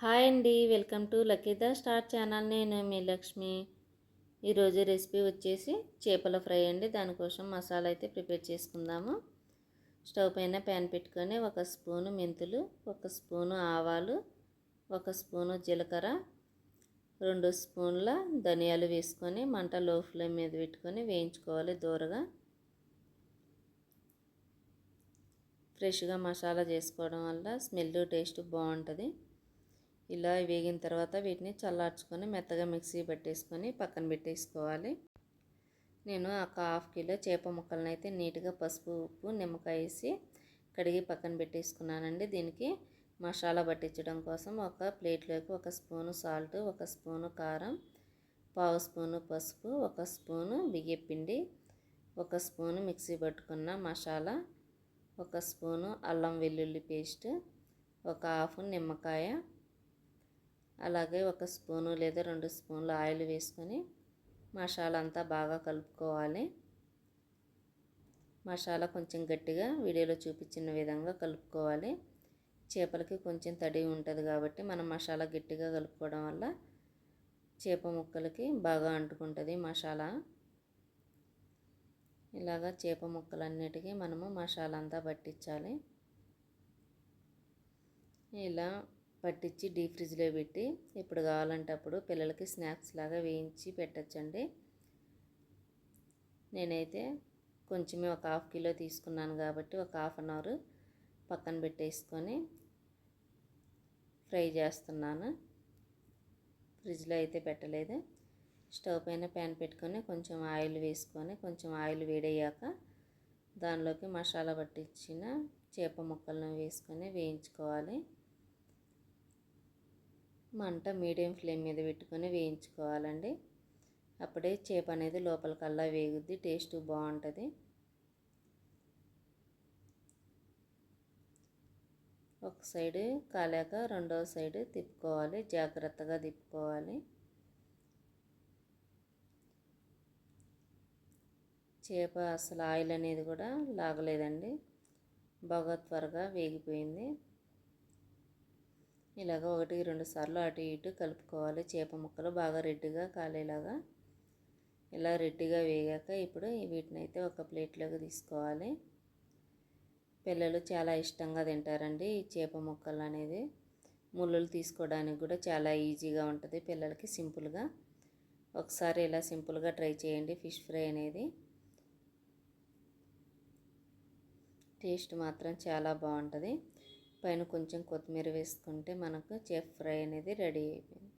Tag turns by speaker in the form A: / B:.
A: Hi అండి. Welcome to లక్కీదా star channel. నేను మీ లక్ష్మి. ఈరోజు రెసిపీ వచ్చేసి చేపల ఫ్రై అండి. దానికోసం మసాలా అయితే ప్రిపేర్ చేసుకుందాము. స్టవ్ పైన ప్యాన్ పెట్టుకొని ఒక స్పూను మెంతులు ఒక స్పూను ఆవాలు ఒక స్పూను జీలకర్ర రెండు స్పూన్ల ధనియాలు వేసుకొని మంట లో ఫ్లేమ్ మీద పెట్టుకొని వేయించుకోవాలి దూరగా. ఫ్రెష్గా మసాలా చేసుకోవడం వల్ల స్మెల్ టేస్ట్ బాగుంటుంది. ఇలా వేగిన తర్వాత వీటిని చల్లార్చుకొని మెత్తగా మిక్సీ పెట్టేసుకొని పక్కన పెట్టేసుకోవాలి. నేను ఒక హాఫ్ కిలో చేప ముక్కలను అయితే నీట్గా పసుపు ఉప్పు నిమ్మకాయ వేసి కడిగి పక్కన పెట్టేసుకున్నానండి. దీనికి మసాలా పట్టించడం కోసం ఒక ప్లేట్లోకి ఒక స్పూను సాల్ట్ ఒక స్పూను కారం పావు స్పూను పసుపు ఒక స్పూను బియ్యపిండి ఒక స్పూను మిక్సీ పట్టుకున్న మసాలా ఒక స్పూను అల్లం వెల్లుల్లి పేస్ట్ ఒక హాఫ్ నిమ్మకాయ అలాగే ఒక స్పూను లేదా రెండు స్పూన్లు ఆయిల్ వేసుకొని మసాలా అంతా బాగా కలుపుకోవాలి. మసాలా కొంచెం గట్టిగా వీడియోలో చూపించిన విధంగా కలుపుకోవాలి. చేపలకి కొంచెం తడి ఉంటుంది కాబట్టి మనం మసాలా గట్టిగా కలుపుకోవడం వల్ల చేప ముక్కలకి బాగా అంటుకుంటుంది మసాలా. ఇలాగా చేప ముక్కలన్నిటికీ మనము మసాలా అంతా పట్టించాలి. ఇలా పట్టించి డీప్ ఫ్రిడ్జ్లో పెట్టి ఎప్పుడు కావాలంటే అప్పుడు పిల్లలకి స్నాక్స్ లాగా వేయించి పెట్టచ్చండి. నేనైతే కొంచెమే ఒక హాఫ్ కిలో తీసుకున్నాను కాబట్టి ఒక హాఫ్ అన్ అవర్ పక్కన పెట్టేసుకొని ఫ్రై చేస్తున్నాను. ఫ్రిడ్జ్లో అయితే పెట్టలేదు. స్టవ్ పైన ప్యాన్ పెట్టుకొని కొంచెం ఆయిల్ వేసుకొని కొంచెం ఆయిల్ వేడయ్యాక దానిలోకి మసాలా పట్టించిన చేప ముక్కలను వేసుకొని వేయించుకోవాలి. మంట మీడియం ఫ్లేమ్ మీద పెట్టుకొని వేయించుకోవాలండి. అప్పుడే చేప అనేది లోపలికల్లా వేగుద్ది టేస్ట్ బాగుంటుంది. ఒక సైడ్ కాలాక రెండవ సైడ్ తిప్పుకోవాలి జాగ్రత్తగా తిప్పుకోవాలి. చేప అసలు ఆయిల్ అనేది కూడా లాగలేదండి. బాగా త్వరగా వేగిపోయింది. ఇలాగ ఒకటి రెండు సార్లు అటు ఇటు కలుపుకోవాలి. చేప ముక్కలు బాగా రెడ్డిగా కాలేలాగా ఇలా రెడ్డిగా వేగాక ఇప్పుడు వీటిని అయితే ఒక ప్లేట్లోకి తీసుకోవాలి. పిల్లలు చాలా ఇష్టంగా తింటారండి ఈ చేప ముక్కలు అనేది. ముళ్ళులు తీసుకోవడానికి కూడా చాలా ఈజీగా ఉంటుంది పిల్లలకి సింపుల్గా. ఒకసారి ఇలా సింపుల్గా ట్రై చేయండి ఫిష్ ఫ్రై అనేది. టేస్ట్ మాత్రం చాలా బాగుంటుంది. పైన కొంచెం కొత్తిమీర వేసుకుంటే మనకు చెఫ్ ఫ్రై అనేది రెడీ అయిపోయింది.